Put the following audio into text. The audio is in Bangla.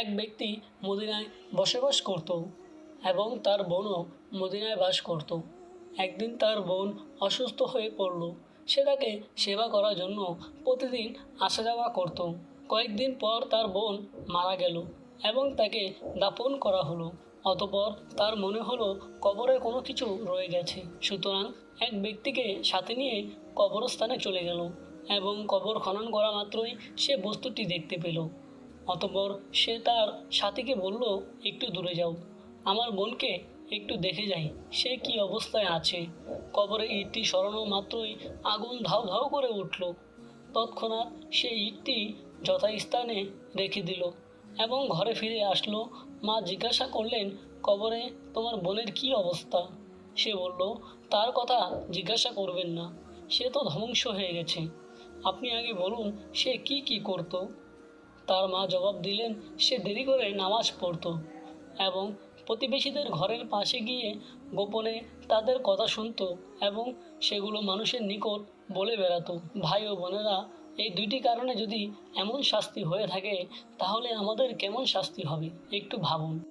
এক ব্যক্তি মদিনায় বসবাস করত এবং তার বোনও মদিনায় বাস করত। একদিন তার বোন অসুস্থ হয়ে পড়ল। সে তাকে সেবা করার জন্য প্রতিদিন আসা যাওয়া করত। কয়েকদিন পর তার বোন মারা গেল এবং তাকে দাফন করা হলো। অতপর তার মনে হলো কবরে কোনো কিছু রয়ে গেছে। সুতরাং এক ব্যক্তিকে সাথে নিয়ে কবরস্থানে চলে গেল এবং কবর খনন করা মাত্রই সে বস্তুটি দেখতে পেল। অতপর সে তার সাথীকে বলল, একটু দূরে যাও। আমার বোনকে একটু দেখে যাই, সে কি অবস্থায় আছে? কবরে ইটটি সরানো মাত্রই আগুন ধাউ ধাউ করে উঠল। তৎক্ষণাৎ সে ইটটি যথাস্থানে রেখে দিল এবং ঘরে ফিরে আসলো। মা জিজ্ঞাসা করলেন, কবরে তোমার বোনের কি অবস্থা? সে বলল, তার কথা জিজ্ঞাসা করবেন না, সে তো ধ্বংস হয়ে গেছে। আপনি আগে বলুন, সে কি কি করতো? তার মা জবাব দিলেন, সে দেরি করে নামাজ পড়ত এবং প্রতিবেশীদের ঘরের পাশে গিয়ে গোপনে তাদের কথা শুনত এবং সেগুলো মানুষের নিকট বলে বেড়াতো। ভাই ও বোনেরা, এই দুইটি কারণে যদি এমন শাস্তি হয়ে থাকে, তাহলে আমাদের কেমন শাস্তি হবে? একটু ভাবুন।